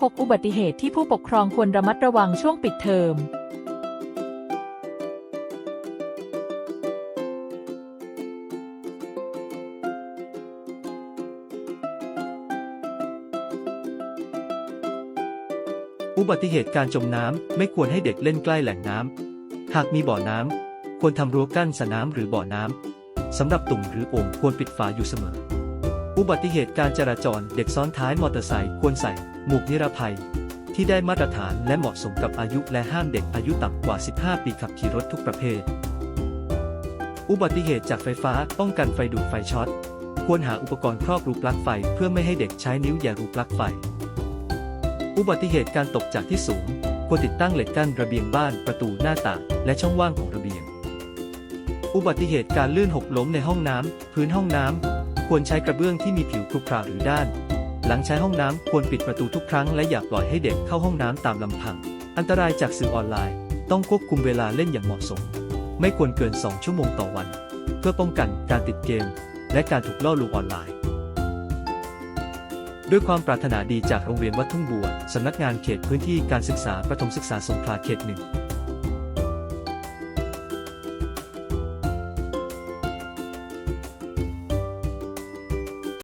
6 อุบัติเหตุที่ผู้ปกครองควรระมัดระวังช่วงปิดเทอมอุบัติเหตุการจมน้ำไม่ควรให้เด็กเล่นใกล้แหล่งน้ำ หากมีบ่อน้ำ ควรทำรั้วกั้นสระน้ำหรือบ่อน้ำ สำหรับตุ่มหรือโอ่งควรปิดฝาอยู่เสมอ อุบัติเหตุการจราจรเด็กซ้อนท้ายมอเตอร์ไซค์ควรใส่ หมวกนิรภัย ที่ได้มาตรฐานและเหมาะสมกับอายุและห้ามเด็กอายุต่ำกว่า 15 ปีขับขี่รถทุกประเภท อุบัติเหตุจากไฟฟ้าป้องกันไฟดูดไฟช็อต ควรหาอุปกรณ์ครอบรูปลั๊กไฟเพื่อไม่ให้เด็กใช้นิ้วแย่รูปลั๊กไฟ อุบัติเหตุการตกจากที่สูง ควรติดตั้งเหล็กกั้นระเบียงบ้านประตูหน้าต่างและช่องว่างของระเบียง อุบัติเหตุการลื่นหกล้มในห้องน้ำพื้นห้องน้ำ ควรใช้กระเบื้องที่มีผิวครุขระหรือด้าน หลังใช้ห้องน้ำควรปิดประตูทุกครั้งและอย่าปล่อยให้เด็กเข้าห้องน้ำตามลำพัง อันตรายจากสื่อออนไลน์ ต้องควบคุมเวลาเล่นอย่างเหมาะสม ไม่ควรเกิน 2 ชั่วโมงต่อวัน เพื่อป้องกันการติดเกม และการถูกล่อลวงออนไลน์ ด้วยความปรารถนาดีจากโรงเรียนวัดทุ่งบัวสำนักงานเขตพื้นที่การศึกษาประถมศึกษาสงขลาเขตหนึ่ง